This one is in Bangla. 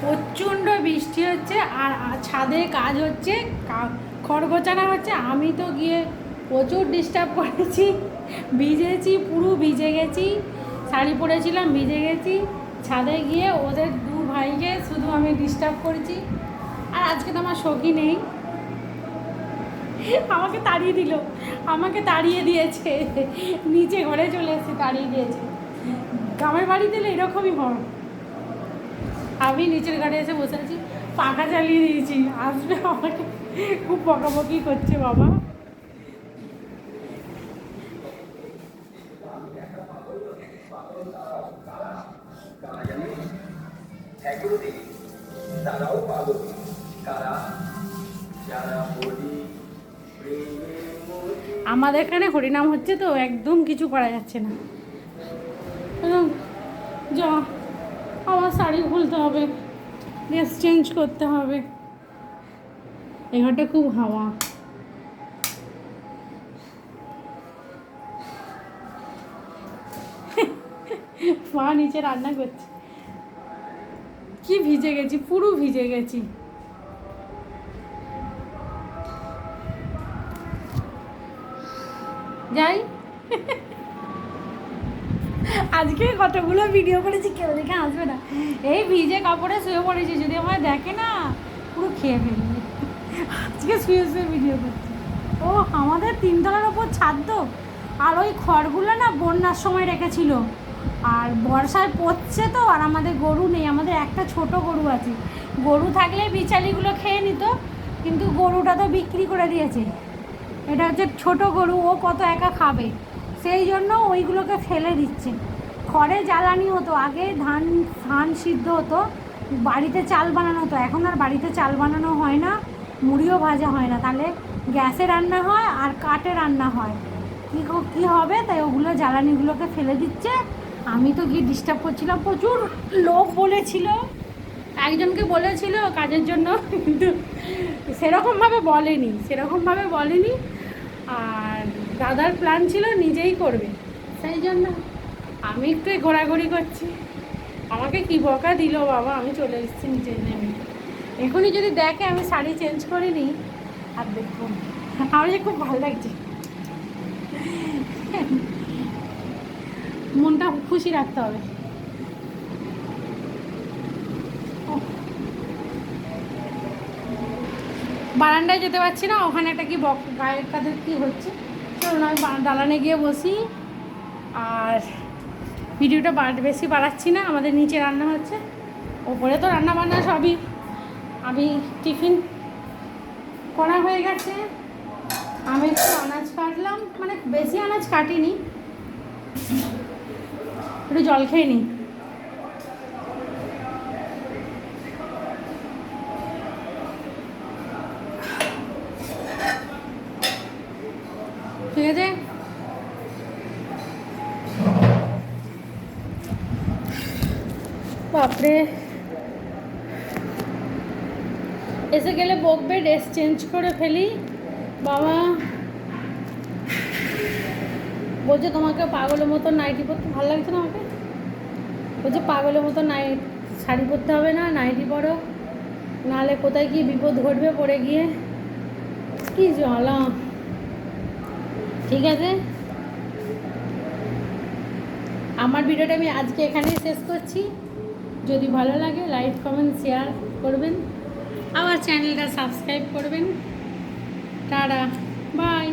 প্রচণ্ড বৃষ্টি হচ্ছে আর ছাদে কাজ হচ্ছে, কা- খড় হচ্ছে। আমি তো গিয়ে প্রচুর ডিস্টার্ব করেছি, ভিজেছি, পুরো ভিজে গেছি। শাড়ি পরেছিলাম, ভিজে গেছি। ছাদে গিয়ে ওদের দু ভাইকে শুধু আমি ডিস্টার্ব করেছি। আর আজকে তো আমার সখী নেই। আমাকে তাড়িয়ে দিল, আমাকে তাড়িয়ে দিয়েছে। নিচে ঘরে চলে এসে তাড়িয়ে দিয়েছে। গ্রামের দিলে এরকমই হয়। আমি নিচের ঘরে এসে বসে আছি, পাখা চালিয়ে দিয়েছি। আসবে আমাকে। খুব বকাবকি করছে বাবা। আমাদের এখানে হরিনাম হচ্ছে তো, একদম কিছু করা যাচ্ছে না। একদম যা আমার শাড়ি খুলতে হবে ড্রেস চেঞ্জ করতে হবে। এ ঘরটা খুব হাওয়া। মা নিচে রান্না করছে। কি ভিজে গেছি, পুরো ভিজে গেছি। যাই। আজকে কতগুলো ভিডিও করেছি কেউ দেখে আসবে না। এই ভিজে কাপড়ে শুয়ে পড়েছি, যদি আমায় দেখে না, পুরো খেয়ে ফেলবে। আজকে শুয়ে শুয়ে ভিডিও করছি। ও, আমাদের তিনতলার ওপর ছাদ তো। আর ওই খড়গুলো না বন্যার সময় রেখেছিল। আর বর্ষায় পড়ছে তো, আর আমাদের গরু নেই। আমাদের একটা ছোট গরু আছে। গরু থাকলে বিচালিগুলো খেয়ে নিত, কিন্তু গরুটা তো বিক্রি করে দিয়েছে। এটা হচ্ছে ছোট গরু, ও কত একা খাবে। সেই জন্য ওইগুলোকে ফেলে দিচ্ছে। খড়ে জ্বালানি হতো, আগে ধান ধান সিদ্ধ হতো, বাড়িতে চাল বানানো হতো, এখন আর বাড়িতে চাল বানানো হয় না, মুড়িও ভাজা হয় না, তাহলে গ্যাসে রান্না হয় আর কাঠে রান্না হয়। কী কী হবে? তাই ওগুলো জ্বালানিগুলোকে ফেলে দিচ্ছে। আমি তো গিয়ে ডিস্টার্ব করছিলাম, প্রচুর লোক বলেছিল, একজনকে বলেছিল কাজের জন্য, কিন্তু সেরকমভাবে বলেনি সেরকমভাবে বলেনি। আর দাদার প্ল্যান ছিল নিজেই করবে। সেই জন্য আমি একটু ঘোরাঘুরি করছি। আমাকে কি বকা দিল বাবা? আমি চলে এসেছি নিচে নেমে। এখনই যদি দেখে আমি শাড়ি চেঞ্জ করে নিই, আর দেখুন আমার খুব ভালো লাগছে। মনটা খুশি রাখতে হবে। বারান্দায় যেতে পারছি না, ওখানে একটা কি গায়ের তাদের কী হচ্ছে? চলুন, আমি দালানে গিয়ে বসি। আর ভিডিওটা বেশি বাড়াচ্ছি না, আমাদের নিচে রান্না হচ্ছে। ওপরে তো রান্না বান্না সবই। আমি টিফিন করা হয়ে গেছে। আমি একটু আনাজ কাটলাম মানে বেশি আনাজ কাটিনি। একটু জল খেয়ে নিই। ঠিক আছে? বাপরে। এসে গেলে বকবে ড্রেস চেঞ্জ করে ফেলি। বাবা, বলছে তোমাকে পাগলের মতো নাইটি পরতে ভালো লাগছে না আমাকে? বলছে পাগলের মতো নাই শাড়ি পরতে হবে না নাইটি পরো। নাহলে কোথায় কি বিপদ ঘটবে পড়ে গিয়ে? কি জ্বালা। ঠিক আছে? আমার ভিডিওটা আমি আজকে এখানেই শেষ করছি। যদি ভালো লাগে লাইক কমেন্ট শেয়ার করবেন। আমার চ্যানেলটা সাবস্ক্রাইব করবেন। Tata bye